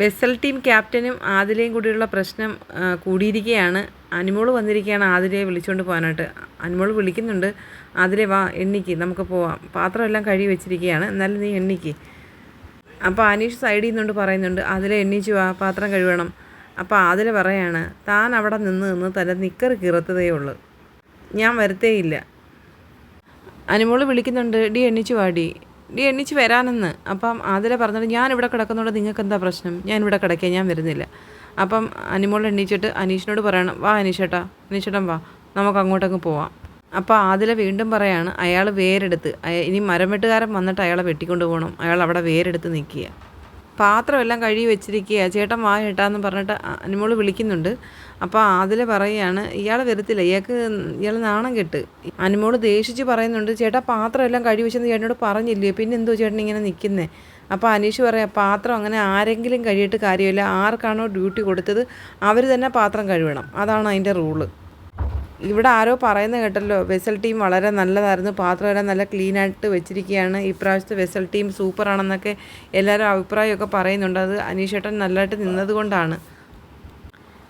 Vessel team ക്യാപ്റ്റനും ആദിലയും കൂടിയുള്ള പ്രശ്നം കൂടിയിരിക്കുകയാണ് അനുമോൾ വന്നിരിക്കുകയാണ് ആദിലയെ വിളിച്ചുകൊണ്ട് പോകാനായിട്ട്. അനുമോൾ വിളിക്കുന്നുണ്ട്. ആതിലെ വാ എണ്ണിക്ക്. നമുക്ക് പോവാം. പാത്രമെല്ലാം കഴുകി വെച്ചിരിക്കുകയാണ്. എന്നാലും നീ എണ്ണിക്ക്. അപ്പോൾ അനീഷ് സൈഡിൽ നിന്നുകൊണ്ട് പറയുന്നുണ്ട് അതിലെ എണ്ണീച്ചു വാ. പാത്രം കഴുകണം. അപ്പോൾ അതിൽ പറയാണ് താൻ അവിടെ നിന്ന് നിന്ന് തന്റെ നിക്കർ കീറത്തതേ ഉള്ളൂ. ഞാൻ വരത്തേയില്ല. അനുമോൾ വിളിക്കുന്നുണ്ട് ഡി എണ്ണിച്ചു വാടി ഡി എണ്ണിച്ച് വരാനെന്ന്. അപ്പം ആതിര പറഞ്ഞിട്ട് ഞാൻ ഇവിടെ കിടക്കുന്നതുകൊണ്ട് നിങ്ങൾക്ക് എന്താ പ്രശ്നം? ഞാൻ ഇവിടെ കിടക്കുക ഞാൻ വരുന്നില്ല. അപ്പം അനിമോൾ എണ്ണീച്ചിട്ട് അനീഷിനോട് പറയണം വാ അനീഷേട്ടാ അനീഷേട്ടൻ വാ നമുക്ക് അങ്ങോട്ടങ്ങ് പോവാം. അപ്പോൾ ആദില വീണ്ടും പറയാണ് അയാൾ വേരെടുത്ത് ഇനി മരം വെട്ടുകാരൻ വന്നിട്ട് അയാളെ വെട്ടിക്കൊണ്ട് പോകണം അയാൾ അവിടെ വേരെടുത്ത് നിൽക്കുക. പാത്രമെല്ലാം കഴുകി വെച്ചിരിക്കുക ചേട്ടൻ വാ ചേട്ടാന്ന് പറഞ്ഞിട്ട് അനുമോൾ വിളിക്കുന്നുണ്ട്. അപ്പോൾ അതിൽ പറയുകയാണ് ഇയാൾ വരത്തില്ല ഇയാൾക്ക് ഇയാൾ നാണം കെട്ട്. അനുമോൾ ദേഷിച്ച് പറയുന്നുണ്ട് ചേട്ടാ പാത്രം എല്ലാം കഴുകി വെച്ചെന്ന് ചേട്ടനോട് പറഞ്ഞില്ലേ? പിന്നെ എന്തോ ചേട്ടൻ ഇങ്ങനെ നിൽക്കുന്നേ അപ്പോൾ അനീഷ് പറയാം പാത്രം അങ്ങനെ ആരെങ്കിലും കഴിയിട്ട് കാര്യമില്ല. ആർക്കാണോ ഡ്യൂട്ടി കൊടുത്തത് അവർ തന്നെ പാത്രം കഴുകണം. അതാണ് അതിന്റെ റൂൾ. ഇവിടെ ആരോ പറയുന്ന കേട്ടല്ലോ വെസൽ ടീം വളരെ നല്ലതായിരുന്നു പാത്രം വരെ നല്ല ക്ലീൻ ആയിട്ട് വെച്ചിരിക്കുകയാണ്. ഇപ്രാവശ്യത്തെ വെസൽ ടീം സൂപ്പറാണെന്നൊക്കെ എല്ലാവരും അഭിപ്രായമൊക്കെ പറയുന്നുണ്ട്. അത് അനീഷേട്ടൻ നല്ലതായിട്ട് നിന്നതുകൊണ്ടാണ്.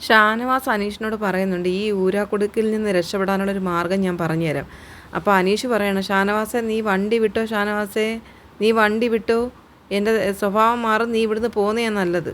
ഷാനവാസ് അനീഷിനോട് പറയുന്നുണ്ട് ഈ ഊരാക്കുടുക്കിൽ നിന്ന് രക്ഷപ്പെടാനുള്ള ഒരു മാർഗം ഞാൻ പറഞ്ഞുതരാം. അപ്പോൾ അനീഷ് പറയണം ഷാനവാസെ നീ വണ്ടി വിട്ടോ ഷാനവാസെ? നീ വണ്ടി വിട്ടോ? എന്റെ സ്വഭാവം മാറും നീ ഇവിടുന്ന് പോകുന്നതാണ് നല്ലത്.